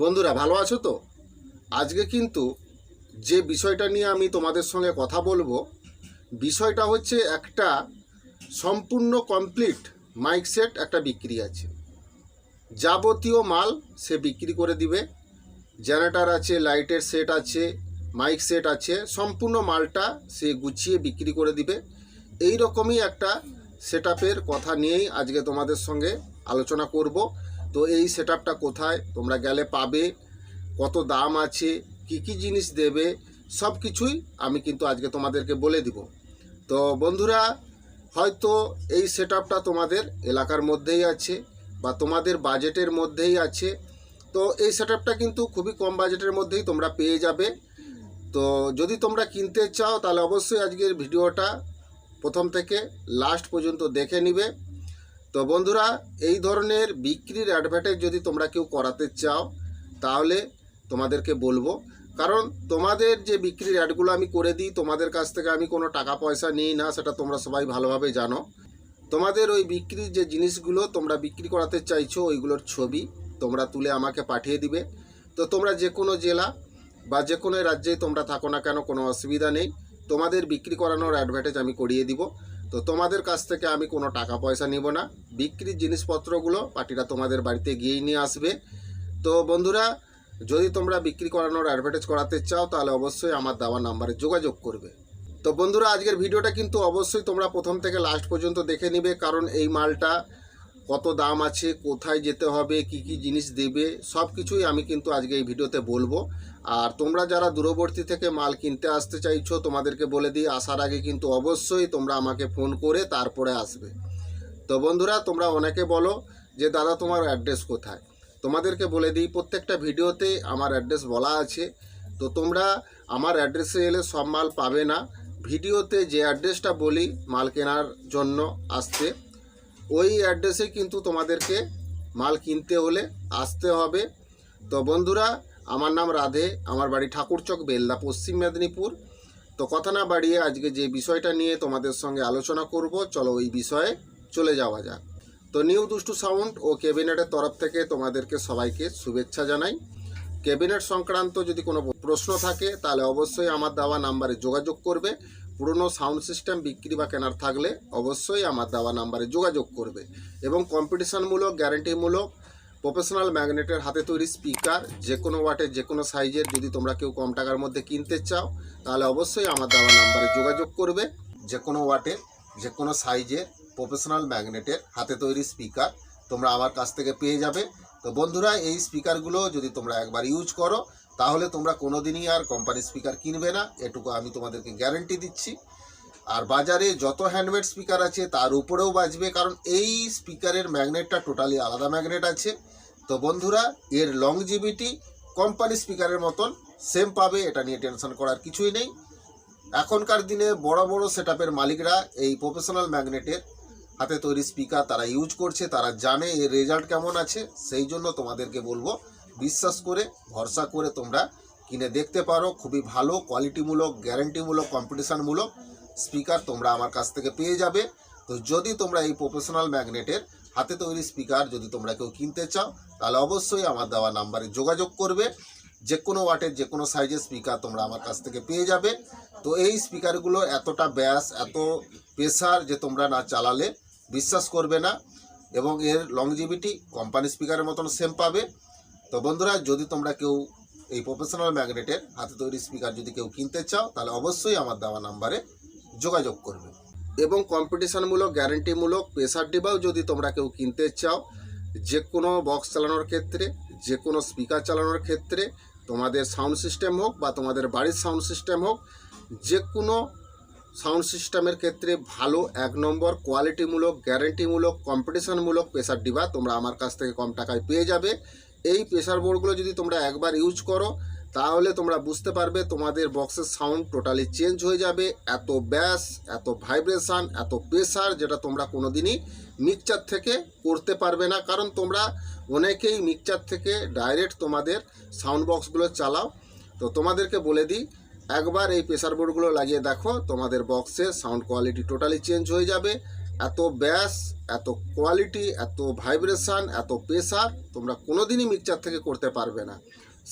বন্ধুরা, ভালো আছো তো? আজকে কিন্তু যে বিষয়টা নিয়ে আমি তোমাদের সঙ্গে কথা বলব, বিষয়টা হচ্ছে একটা সম্পূর্ণ কমপ্লিট মাইক সেট একটা বিক্রি আছে। যাবতীয় মাল সে বিক্রি করে দিবে। জেনারেটার আছে লাইটের সেট আছে মাইক সেট আছে, সম্পূর্ণ মালটা সে গুছিয়ে বিক্রি করে দিবে। এই রকমই একটা সেট কথা নিয়েই আজকে তোমাদের সঙ্গে আলোচনা করব। তো এই সেট কোথায়? তোমরা গেলে পাবে। কত দাম আছে? কি কি জিনিস দেবে? সব কিছুই আমি কিন্তু আজকে তোমাদেরকে বলে দিব। তো বন্ধুরা, হয়তো এই সেট তোমাদের এলাকার মধ্যেই আছে বা তোমাদের বাজেটের মধ্যেই আছে। তো এই সেট কিন্তু খুবই কম বাজেটের মধ্যেই তোমরা পেয়ে যাবে। তো যদি তোমরা কিনতে চাও, তাহলে অবশ্যই আজকের ভিডিওটা প্রথম থেকে লাস্ট পর্যন্ত দেখে নিবে। তো বন্ধুরা, এই ধরনের বিক্রির অ্যাডভার্টাইজ যদি তোমরা কেউ করাতে চাও, তাহলে তোমাদেরকে বলব। কারণ তোমাদের যে বিক্রির অ্যাডগুলো আমি করে দিই, তোমাদের কাছ থেকে আমি কোনো টাকা পয়সা নিই না, সেটা তোমরা সবাই ভালোভাবে জানো। তোমাদের ওই বিক্রির যে জিনিসগুলো তোমরা বিক্রি করাতে চাইছো, ওইগুলোর ছবি তোমরা তুলে আমাকে পাঠিয়ে দিবে। তো তোমরা যে কোনো জেলা বা যে কোনো রাজ্যেই তোমরা থাকো না কেন, কোনো অসুবিধা নেই। তোমাদের বিক্রি করানোর অ্যাডভার্টাইজ আমি করিয়ে দিব। তো তোমাদের কাছ থেকে আমি কোনো টাকা পয়সা নিব না। বিক্রির জিনিসপত্রগুলো পার্টিরা তোমাদের বাড়িতে গিয়েই নিয়ে আসবে। তো বন্ধুরা, যদি তোমরা বিক্রি করানোর অ্যাডভার্টাইজ করাতে চাও, তাহলে অবশ্যই আমার দেওয়া নাম্বারে যোগাযোগ করবে। তো বন্ধুরা, আজকের ভিডিওটা কিন্তু অবশ্যই তোমরা প্রথম থেকে লাস্ট পর্যন্ত দেখে নিবে, কারণ এই মালটা কত দাম আছে, কোথায় যেতে হবে, কি কি জিনিস দেবে, সব কিছুই আমি কিন্তু আজকে এই ভিডিওতে বলব। আর তোমরা যারা দূরবর্তী থেকে মাল কিনতে আসতে চাইছো, তোমাদেরকে বলে দিই, আসার আগে কিন্তু অবশ্যই তোমরা আমাকে ফোন করে তারপরে আসবে। তো বন্ধুরা, তোমরা অনেকে বলো যে, দাদা, তোমার অ্যাড্রেস কোথায়? তোমাদেরকে বলে দিই, প্রত্যেকটা ভিডিওতে আমার অ্যাড্রেস বলা আছে। তো তোমরা আমার অ্যাড্রেসে এলে সব মাল পাবে না। ভিডিওতে যে অ্যাড্রেসটা বলি, মাল কেনার জন্য আসতে। ওই অ্যাড্রেসে কিন্তু তোমাদেরকে মাল কিনতে হলে আসতে হবে। তো বন্ধুরা, আমার নাম রাধে, আমার বাড়ি ঠাকুরচক বেলদা, পশ্চিম মেদিনীপুর। তো কথা না বাড়িয়ে আজকে যে বিষয়টা নিয়ে তোমাদের সঙ্গে আলোচনা করব, চলো ওই বিষয়ে চলে যাওয়া যাক। তো নিউ দুষ্টু সাউন্ড ও ক্যাবিনেটের তরফ থেকে তোমাদেরকে সবাইকে শুভেচ্ছা জানাই। ক্যাবিনেট সংক্রান্ত যদি কোনো প্রশ্ন থাকে, তাহলে অবশ্যই আমার দেওয়া নাম্বারে যোগাযোগ করবে। পুরনো সাউন্ড সিস্টেম বিক্রি বা কেনার থাকলে অবশ্যই আমার দেওয়া নাম্বারে যোগাযোগ করবে এবং কম্পিটিশনমূলক, গ্যারেন্টিমূলক, প্রফেশনাল ম্যাগনেটের হাতে তৈরি স্পিকার যে কোনো ওয়াটের যে কোনো সাইজের, যদি তোমরা কেউ কম টাকার মধ্যে কিনতে চাও, তাহলে অবশ্যই আমার দেওয়া নাম্বারে যোগাযোগ করবে। যে কোনো ওয়াটের যে কোনো সাইজের, প্রফেশনাল ম্যাগনেটের হাতে তৈরি স্পিকার তোমরা আমার কাছ থেকে পেয়ে যাবে। তো বন্ধুরা, এই স্পিকারগুলো যদি তোমরা একবার ইউজ করো তাহলে তোমরা কোনোদিনই আর কোম্পানি স্পিকার কিনবে না। এটুকু আমি তোমাদেরকে গ্যারেন্টি দিচ্ছি। আর বাজারে যত হ্যান্ডমেড স্পিকার আছে, তার উপরেও বাজবে, কারণ এই স্পিকারের ম্যাগনেটটা টোটালি আলাদা ম্যাগনেট আছে। তো বন্ধুরা, এর লংজিভিটি কোম্পানি স্পিকারের মতন সেম পাবে, এটা নিয়ে টেনশন করার কিছুই নেই। এখনকার দিনে বড় বড় সেটআপের মালিকরা এই প্রফেশনাল ম্যাগনেটের হাতে তৈরি স্পিকার তারা ইউজ করছে, তারা জানে এর রেজাল্ট কেমন আছে, সেই জন্য তোমাদেরকে বলব বিশ্বাস করে, ভরসা করে তোমরা কিনে দেখতে পারো। খুবই ভালো কোয়ালিটিমূলক গ্যারেন্টিমূলক কম্পিটিশনমূলক স্পিকার তোমরা আমার কাছ থেকে পেয়ে যাবে। তো যদি তোমরা এই প্রফেশনাল ম্যাগনেটের হাতে তৈরি স্পিকার যদি তোমরা কেউ কিনতে চাও, তাহলে অবশ্যই আমার দেওয়া নাম্বারে যোগাযোগ করবে। যে কোনো ওয়াটের যে কোনো সাইজের স্পিকার তোমরা আমার কাছ থেকে পেয়ে যাবে। তো এই স্পিকারগুলো এতটা ব্যাস, এত প্রেসার যে তোমরা না চালালে বিশ্বাস করবে না এবং এর লংজিভিটি কোম্পানি স্পিকারের মতন সেম পাবে। তো বন্ধুরা, যদি তোমরা কেউ এই প্রফেশনাল ম্যাগনেটের হাতে তৈরি স্পিকার যদি কেউ কিনতে চাও, তাহলে অবশ্যই আমার দেওয়া নাম্বারে যোগাযোগ করবে। এবং কম্পিটিশনমূলক গ্যারেন্টিমূলক প্রেসার ডিবাও যদি তোমরা কেউ কিনতে চাও যে কোনো বক্স চালানোর ক্ষেত্রে যে কোনো স্পিকার চালানোর ক্ষেত্রে, তোমাদের সাউন্ড সিস্টেম হোক বা তোমাদের বাড়ির সাউন্ড সিস্টেম হোক যে কোনো সাউন্ড সিস্টেমের ক্ষেত্রে ভালো এক নম্বর কোয়ালিটিমূলক গ্যারেন্টিমূলক কম্পিটিশনমূলক প্রেসার ডিবা তোমরা আমার কাছ থেকে কম টাকায় পেয়ে যাবে। এই প্রেশার বোর্ডগুলো যদি তোমরা একবার ইউজ করো, তাহলে তোমরা বুঝতে পারবে তোমাদের বক্সের সাউন্ড টোটালি চেঞ্জ হয়ে যাবে। এত ব্যাস এত ভাইব্রেশন এত প্রেশার যেটা তোমরা কোনোদিনই মিক্সচার থেকে করতে পারবে না। কারণ তোমরা অনেকেই মিক্সচার থেকে ডাইরেক্ট তোমাদের সাউন্ড বক্সগুলো চালাও। তো তোমাদেরকে বলে দিই, একবার এই প্রেশার বোর্ডগুলো লাগিয়ে দেখো, তোমাদের বক্সের সাউন্ড কোয়ালিটি টোটালি চেঞ্জ হয়ে যাবে। এত ব্যাস, এত কোয়ালিটি এত ভাইব্রেশন এত প্রেশার তোমরা কোনোদিনই মিক্সচার থেকে করতে পারবে না।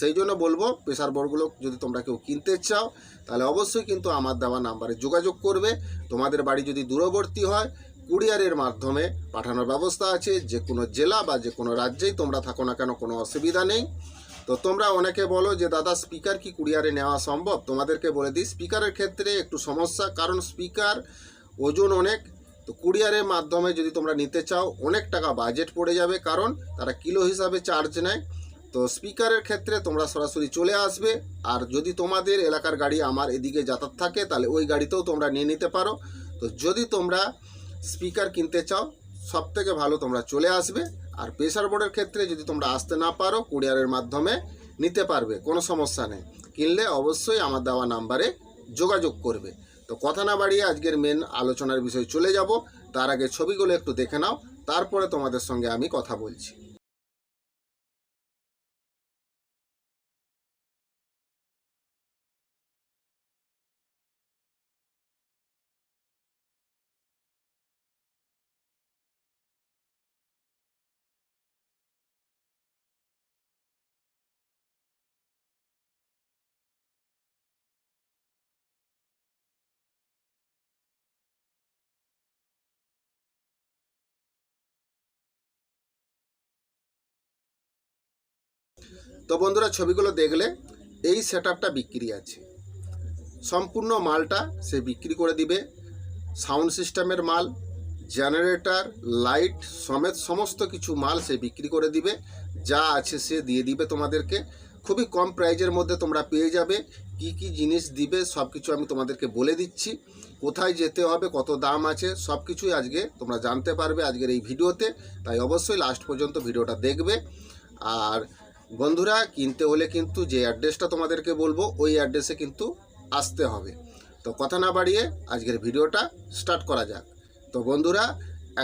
সেই জন্য বলব প্রেশার বোর্ডগুলো যদি তোমরা কেউ কিনতে চাও, তাহলে অবশ্যই কিন্তু আমার দেওয়া নাম্বারে যোগাযোগ করবে। তোমাদের বাড়ি যদি দূরবর্তী হয় কুরিয়ারের মাধ্যমে পাঠানোর ব্যবস্থা আছে। যে কোনো জেলা বা যে কোনো রাজ্যেই তোমরা থাকো না কেন, কোনো অসুবিধা নেই। তো তোমরা অনেকে বলো যে, দাদা স্পিকার কি কুরিয়ারে নেওয়া সম্ভব? তোমাদেরকে বলে দিই স্পিকারের ক্ষেত্রে একটু সমস্যা, কারণ স্পিকার ওজন অনেক তো কুরিয়ারের মাধ্যমে যদি তোমরা নিতে চাও, অনেক টাকা বাজেট পড়ে যাবে, কারণ তারা কিলো হিসাবে চার্জ নেয়। তো স্পিকারের ক্ষেত্রে তোমরা সরাসরি চলে আসবে, আর যদি তোমাদের এলাকার গাড়ি আমার এদিকে যাতায়াত থাকে, তাহলে ওই গাড়িতেও তোমরা নিয়ে নিতে পারো। তো যদি তোমরা স্পিকার কিনতে চাও সব থেকে ভালো তোমরা চলে আসবে, আর প্রেসার বোর্ডের ক্ষেত্রে যদি তোমরা আসতে না পারো, কুরিয়ারের মাধ্যমে নিতে পারবে, কোনো সমস্যা নেই। কিনলে অবশ্যই আমার দেওয়া নাম্বারে যোগাযোগ করবে। তো কথা না বাড়িয়ে আজকের মেন আলোচনার বিষয়ে চলে যাব। তার আগে ছবিগুলো একটু দেখে নাও, তারপরে তোমাদের সঙ্গে আমি কথা বলছি। তো বন্ধুরা, ছবিগুলো দেখলে এই সেট বিক্রি আছে। সম্পূর্ণ মালটা সে বিক্রি করে দিবে। সাউন্ড সিস্টেমের মাল জেনারেটর লাইট সমেত সমস্ত কিছু মাল সে বিক্রি করে দিবে। যা আছে সে দিয়ে দিবে তোমাদেরকে। খুবই কম প্রাইজের মধ্যে তোমরা পেয়ে যাবে। কি কি জিনিস দিবে সব কিছু আমি তোমাদেরকে বলে দিচ্ছি। কোথায় যেতে হবে, কত দাম আছে সব কিছুই আজকে তোমরা জানতে পারবে আজকের এই ভিডিওতে। তাই অবশ্যই লাস্ট পর্যন্ত ভিডিওটা দেখবে। আর বন্ধুরা, কিনতে হলে কিন্তু যে অ্যাড্রেসটা তোমাদেরকে বলব, ওই অ্যাড্রেসে কিন্তু আসতে হবে। তো কথা না বাড়িয়ে আজকের ভিডিওটা স্টার্ট করা যাক। তো বন্ধুরা,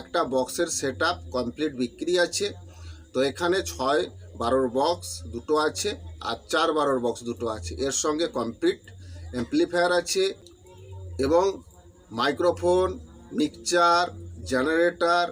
একটা বক্সের সেট কমপ্লিট বিক্রি আছে। তো এখানে ছয় বারোর বক্স দুটো আছে আর চার বারোর বক্স দুটো আছে। এর সঙ্গে কমপ্লিট অ্যাম্পলিফায়ার আছে এবং মাইক্রোফোন, মিক্সচার, জেনারেটর,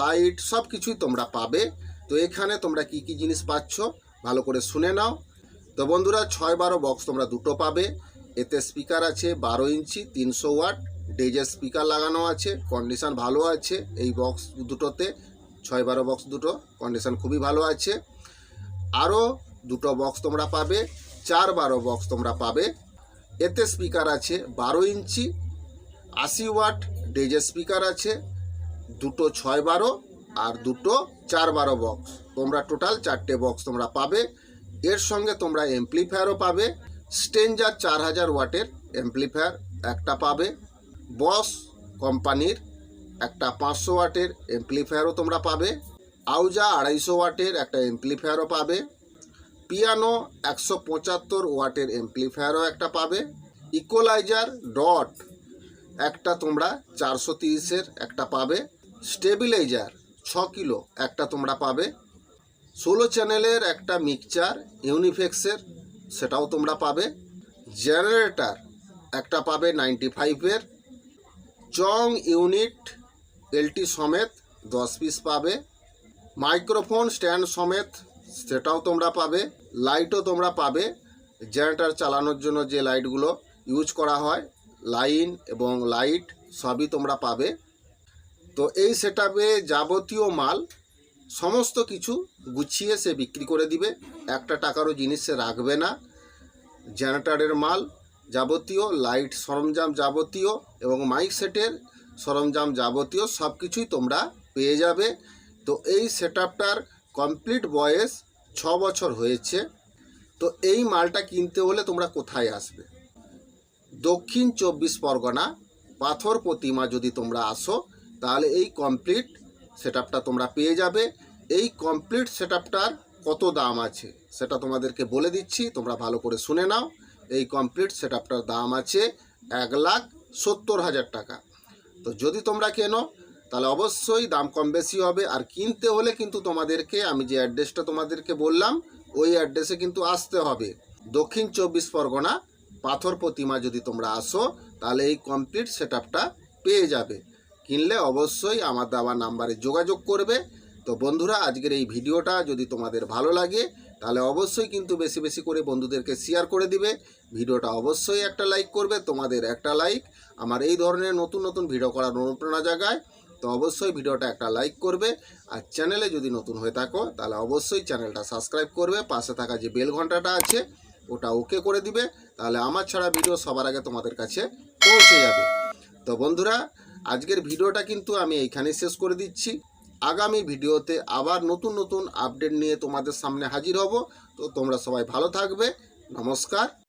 লাইট সব কিছুই তোমরা পাবে। তো এখানে তোমরা কি কি জিনিস পাচ্ছ? ভালো করে শুনে নাও। তো বন্ধুরা, ছয় বারো বক্স তোমরা দুটো পাবে। এতে স্পিকার আছে বারো ইঞ্চি, তিনশো ওয়াট ডেজের স্পিকার লাগানো আছে কন্ডিশান ভালো আছে এই বক্স দুটোতে। ছয় বারো বক্স দুটো কন্ডিশান খুবই ভালো আছে। আরও দুটো বক্স তোমরা পাবে, চার বারো বক্স তোমরা পাবে। এতে স্পিকার আছে বারো ইঞ্চি, আশি ওয়াট ডেজের স্পিকার আছে, দুটো ছয় বারো আর দুটো চার বারো বক্স তোমরা টোটাল চারটে বক্স তোমরা পাবে। এর সঙ্গে তোমরা এমপ্লিফায়ারও পাবে। স্টেঞ্জার চার হাজার ওয়াটের এমপ্লিফায়ার একটা পাবে। বস কোম্পানির একটা পাঁচশো ওয়াটের এমপ্লিফায়ারও তোমরা পাবে। আউজা আড়াইশো ওয়াটের একটা এমপ্লিফায়ারও পাবে। পিয়ানো একশো পঁচাত্তর ওয়াটের এমপ্লিফায়ারও একটা পাবে। ইকোলাইজার ডট একটা তোমরা চারশো তিরিশের একটা পাবে। স্টেবিলাইজার ছ কিলো, একটা তোমরা পাবে। ষোলো চ্যানেলের একটা মিক্সচার, ইউনিফেক্সের, সেটাও তোমরা পাবে। জেনারেটর, একটা পাবে নাইনটি ফাইভের। চং ইউনিট, এলটি সমেত দশ পিস পাবে। মাইক্রোফোন স্ট্যান্ড সমেত, সেটাও তোমরা পাবে। লাইটও তোমরা পাবে। জেনারেটর চালানোর জন্য যে লাইটগুলো ইউজ করা হয়, লাইন এবং লাইট সবই তোমরা পাবে। তো এই সেটআপে যাবতীয় মাল, সমস্ত কিছু গুছিয়ে সে বিক্রি করে দিবে। একটা টাকারও জিনিস সে রাখবে না। জেনারেটারের মাল যাবতীয় লাইট সরঞ্জাম যাবতীয় এবং মাইক সেটের সরঞ্জাম যাবতীয় সব কিছুই তোমরা পেয়ে যাবে। তো এই সেটআপটার কমপ্লিট বয়স ছ বছর হয়েছে। তো এই মালটা কিনতে হলে তোমরা কোথায় আসবে? দক্ষিণ চব্বিশ পরগনা, পাথর প্রতিমা যদি তোমরা আসো তাহলে এই কমপ্লিট সেটআপটা তোমরা পেয়ে যাবে। এই কমপ্লিট সেটআপটার কত দাম আছে সেটা তোমাদেরকে বলে দিচ্ছি, তোমরা ভালো করে শুনে নাও। এই কমপ্লিট সেটআপটার দাম আছে এক লাখ সত্তর হাজার টাকা। তো যদি তোমরা কেনো, তাহলে অবশ্যই দাম কম বেশি হবে। আর কিনতে হলে কিন্তু তোমাদেরকে, আমি যে অ্যাড্রেসটা তোমাদেরকে বললাম, ওই অ্যাড্রেসে কিন্তু আসতে হবে। দক্ষিণ চব্বিশ পরগনা, পাথর প্রতিমা যদি তোমরা আসো, তাহলে এই কমপ্লিট সেটআপটা পেয়ে যাবে। কিনলে অবশ্যই আমার দেওয়া নাম্বারে যোগাযোগ করবে। তো বন্ধুরা, আজকের এই ভিডিওটা যদি তোমাদের ভালো লাগে, তাহলে অবশ্যই কিন্তু বেশি বেশি করে বন্ধুদেরকে শেয়ার করে দিবে। ভিডিওটা অবশ্যই একটা লাইক করবে, তোমাদের একটা লাইক আমার এই ধরনের নতুন নতুন ভিডিও করার অনুপ্রেরণা জাগায়। তো অবশ্যই ভিডিওটা একটা লাইক করবে। আর চ্যানেলে যদি নতুন হয়ে থাকো, তাহলে অবশ্যই চ্যানেলটা সাবস্ক্রাইব করবে। পাশে থাকা যে বেল ঘন্টাটা আছে, ওটা ওকে করে দিবে। তাহলে আমার ছাড়া ভিডিও সবার আগে তোমাদের কাছে পৌঁছে যাবে। তো বন্ধুরা আজকের ভিডিওটা কিন্তু আমি এইখানেই শেষ করে দিচ্ছি। আগামী ভিডিওতে আবার নতুন নতুন আপডেট নিয়ে তোমাদের সামনে হাজির হব। তো তোমরা সবাই ভালো থাকবে। নমস্কার।